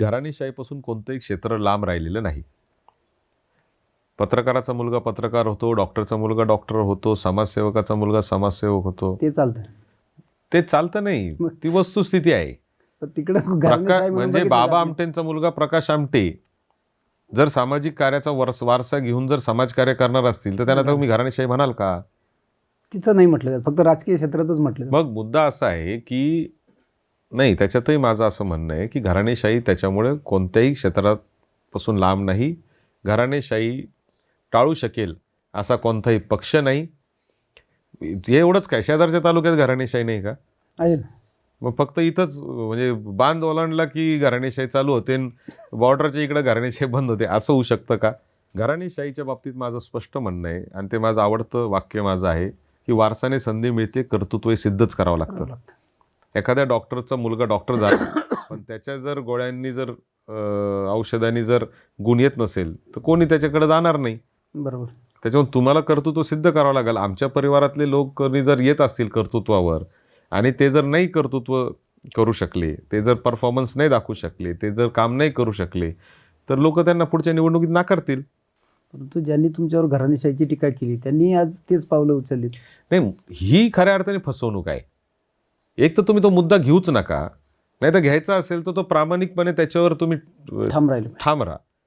घराणेशाहीपासून कोणतंही क्षेत्र लांब राहिलेलं नाही. पत्रकाराचा मुलगा पत्रकार होतो डॉक्टरचा मुलगा डॉक्टर होतो समाजसेवकाचा मुलगा समाजसेवक होतो. ते चालतं. ते चालतं नाही? ती वस्तुस्थिती आहे. तिकडं म्हणजे बाबा. आमटेंचा मुलगा प्रकाश आमटे. जर सामाजिक कार्याचा वर्स वारसा घेऊन जर समाजकार्य करणार असतील तर त्यांना तर तुम्ही घराणेशाही म्हणाल का? तिथं नाही म्हटलं फक्त राजकीय क्षेत्रातच म्हटलं. मग मुद्दा असा आहे की नाही त्याच्यातही माझं असं म्हणणं आहे की घराणेशाही त्याच्यामुळे कोणत्याही क्षेत्रापासून लांब नाही. घराणेशाही टाळू शकेल असा कोणताही पक्ष नाही. हे एवढंच काय? शेजारच्या तालुक्यात घराणेशाही नाही का? आहे ना. मग फक्त इथंच म्हणजे बांध ओलांडला की घराणेशाही चालू होते बॉर्डरच्या इकडे घराणेशाही बंद होते असं होऊ शकतं का? घराणेशाहीच्या बाबतीत माझं स्पष्ट म्हणणं आहे आणि ते माझं आवडतं वाक्य माझं आहे की वारसाने संधी मिळते कर्तृत्व सिद्धच करावं लागतं. करावं लागतं. एखाद्या डॉक्टरचा मुलगा डॉक्टर झाला पण त्याच्या जर गोळ्यांनी जर औषधांनी जर गुण येत नसेल तर कोणी त्याच्याकडे जाणार नाही. बरोबर. त्याच्यामुळे तुम्हाला कर्तृत्व सिद्ध करावं लागेल. आमच्या परिवारातले लोक जर येत असतील कर्तृत्वावर आणि ते जर नाही कर्तृत्व करू शकले ते जर परफॉर्मन्स नाही दाखवू शकले ते जर काम नाही करू शकले तर लोक त्यांना पुढच्या निवडणुकीत नाकारतील. परंतु ज्यांनी तुमच्यावर घराणेशाहीची टीका केली त्यांनी आज तेच पावलं उचलली नाही ही खऱ्या अर्थाने फसवणूक आहे. एक तर तुम्ही तो मुद्दा घेऊच नका. नाही तर घ्यायचा असेल तर तो प्रामाणिकपणे त्याच्यावर तुम्ही ठाम राहिले ठाम राहा.